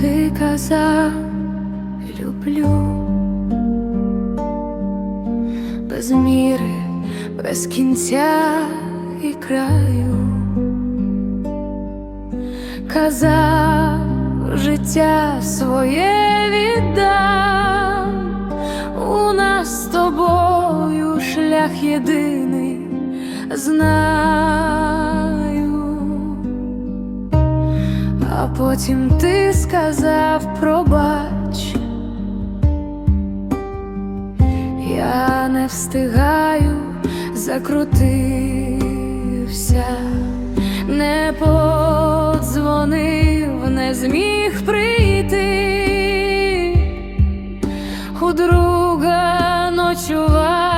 ти казав, люблю без міри, без кінця і краю. Казав, життя своє віддам, у нас з тобою шлях єдиний знаю, а потім ти сказав пробач. Я не встигаю, закрутився, не подзвонив, не зміг прийти, у друга ночувать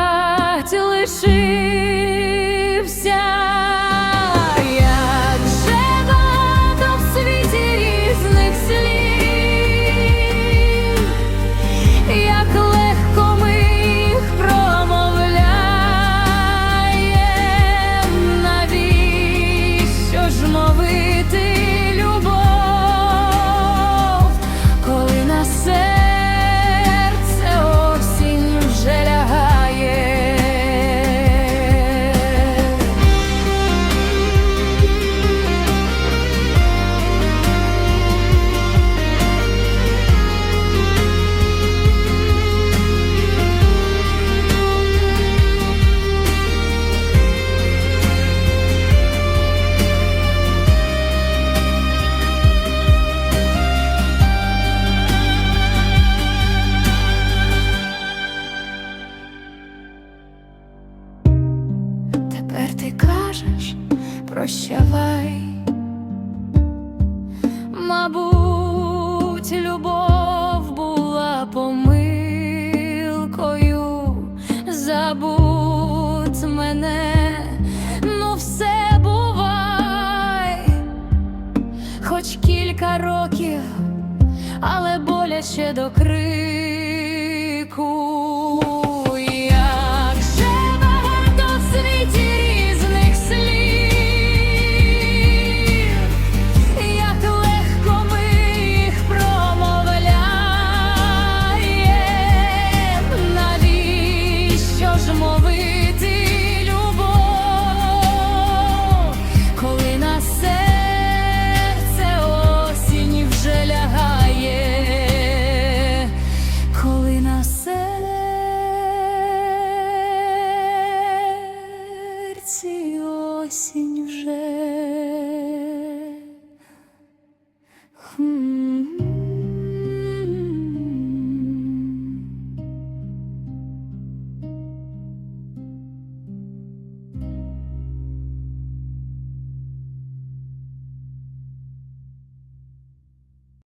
ти кажеш, прощавай. Мабуть, любов була помилкою, забудь мене, ну все бувай, хоч кілька років, але боляче до крику.